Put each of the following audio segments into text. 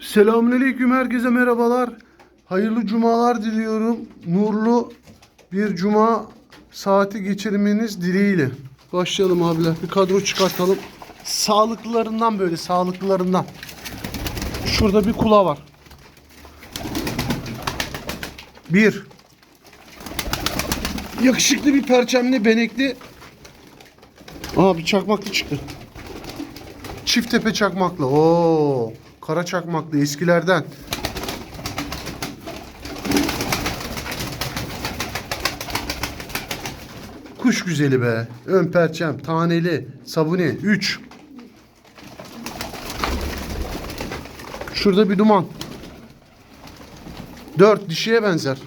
Selamünaleyküm herkese merhabalar. Hayırlı cumalar diliyorum. Nurlu bir cuma saati geçirmeniz dileğiyle. Başlayalım abiler. Bir kadro çıkartalım. Sağlıklılarından böyle sağlıklılarından. Şurada bir kula var. Bir. Yakışıklı bir perçemli benekli. Aa bir çakmaklı çıktı. Çift tepe çakmaklı. Oo, kara çakmaklı eskilerden. Kuş güzeli be. Ön perçem, taneli, sabuni 3. Şurada bir duman. 4 dişiye benzer.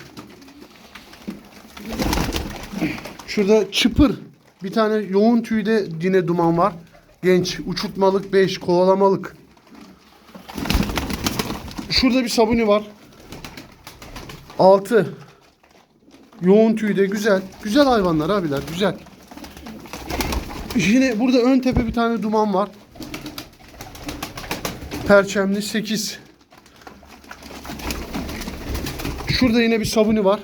Şurada çıpır. Bir tane yoğun tüyde yine duman var. Genç. Uçurtmalık 5. Kovalamalık. Şurada bir sabuni var. 6. Yoğun tüyde güzel. Güzel hayvanlar abiler. Güzel. Yine burada ön tepe bir tane duman var. Perçemli 8. Şurada yine bir sabuni var.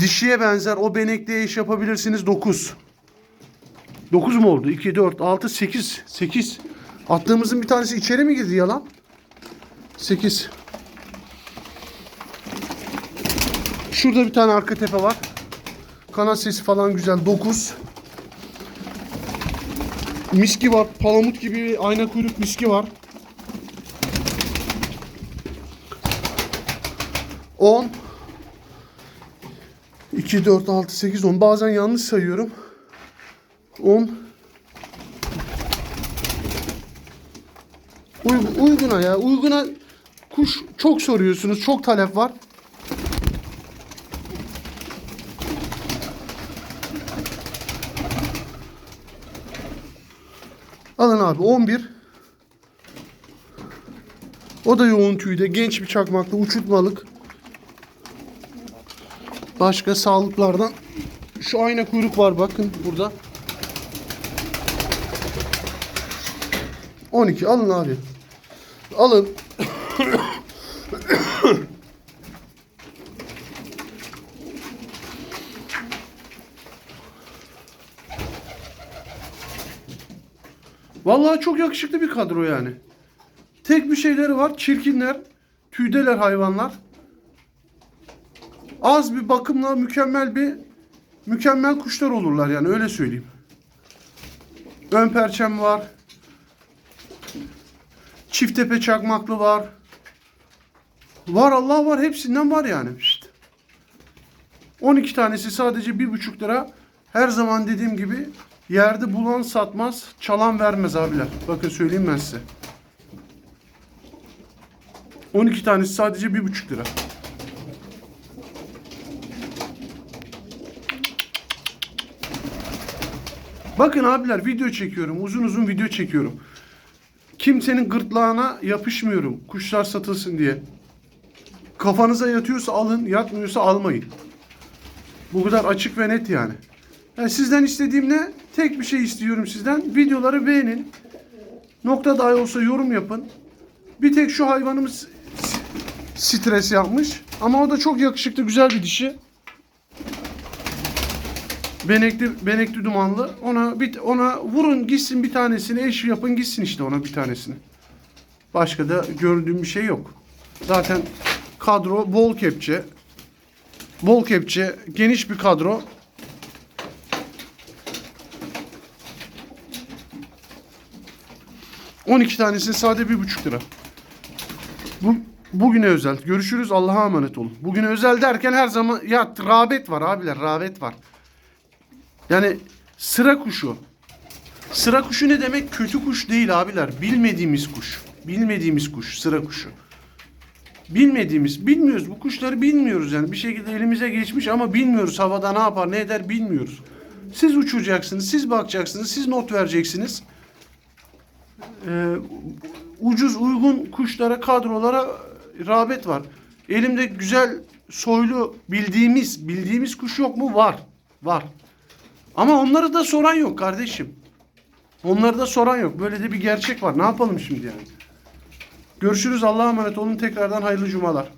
Dişiye benzer o benekliye iş yapabilirsiniz 9. 9 mu oldu? 2, 4, 6, 8. 8. Attığımızın bir tanesi içeri mi girdi yalan? 8. Şurada bir tane arka tepe var. Kanat sesi falan güzel. 9. Miski var. Palamut gibi ayna kuyruk miski var. 10. 2, 4, 6, 8, 10. Bazen yanlış sayıyorum. 10. Uygun, uyguna ya. Uyguna kuş çok soruyorsunuz. Çok talep var. Alın abi 11. O da yoğun tüyde. Genç bir çakmaklı uçurtmalık. Başka sağlıklardan şu ayna kuyruk var bakın burada. 12 alın abi. Alın. Vallahi çok yakışıklı bir kadro yani. Tek bir şeyleri var. Çirkinler. Tüydeler hayvanlar. Az bir bakımla mükemmel bir mükemmel kuşlar olurlar yani öyle söyleyeyim. Ön perçem var. Çift tepe çakmaklı var. Var Allah var hepsinden var yani. Şşt. 12 tanesi sadece 1,5 lira. Her zaman dediğim gibi yerde bulan satmaz, çalan vermez abiler. Bakın söyleyeyim ben size. 12 tanesi sadece 1,5 lira. Bakın abiler video çekiyorum. Uzun uzun video çekiyorum. Kimsenin gırtlağına yapışmıyorum. Kuşlar satılsın diye. Kafanıza yatıyorsa alın, yatmıyorsa almayın. Bu kadar açık ve net yani. yani sizden istediğim ne? Tek bir şey istiyorum sizden. Videoları beğenin. Nokta dahi olsa yorum yapın. Bir tek şu hayvanımız stres yapmış. Ama o da çok yakışıklı, güzel bir dişi. Benekli, benekli dumanlı. Ona bir ona vurun gitsin bir tanesini eş yapın gitsin işte ona bir tanesini. Başka da gördüğüm bir şey yok. Zaten kadro bol kepçe. Bol kepçe, geniş bir kadro. ...12 tanesini sade bir buçuk lira. Bu, bugüne özel. Görüşürüz. Allah'a emanet olun. Bugüne özel derken her zaman... ...ya rağbet var abiler. Rağbet var. Yani sıra kuşu. Sıra kuşu ne demek? Kötü kuş değil abiler. Bilmediğimiz kuş. Bilmediğimiz kuş. Sıra kuşu. Bilmediğimiz, bilmiyoruz. Bu kuşları bilmiyoruz yani. Bir şekilde elimize geçmiş ama bilmiyoruz. Havada ne yapar, ne eder bilmiyoruz. Siz uçuracaksınız, siz bakacaksınız, siz not vereceksiniz. Ee, ucuz, uygun kuşlara, kadrolara rağbet var. Elimde güzel, soylu, bildiğimiz, bildiğimiz kuş yok mu? Var. Var. Ama onları da soran yok kardeşim. Onları da soran yok. Böyle de bir gerçek var. Ne yapalım şimdi yani? Görüşürüz. Allah'a emanet olun. Tekrardan hayırlı cumalar.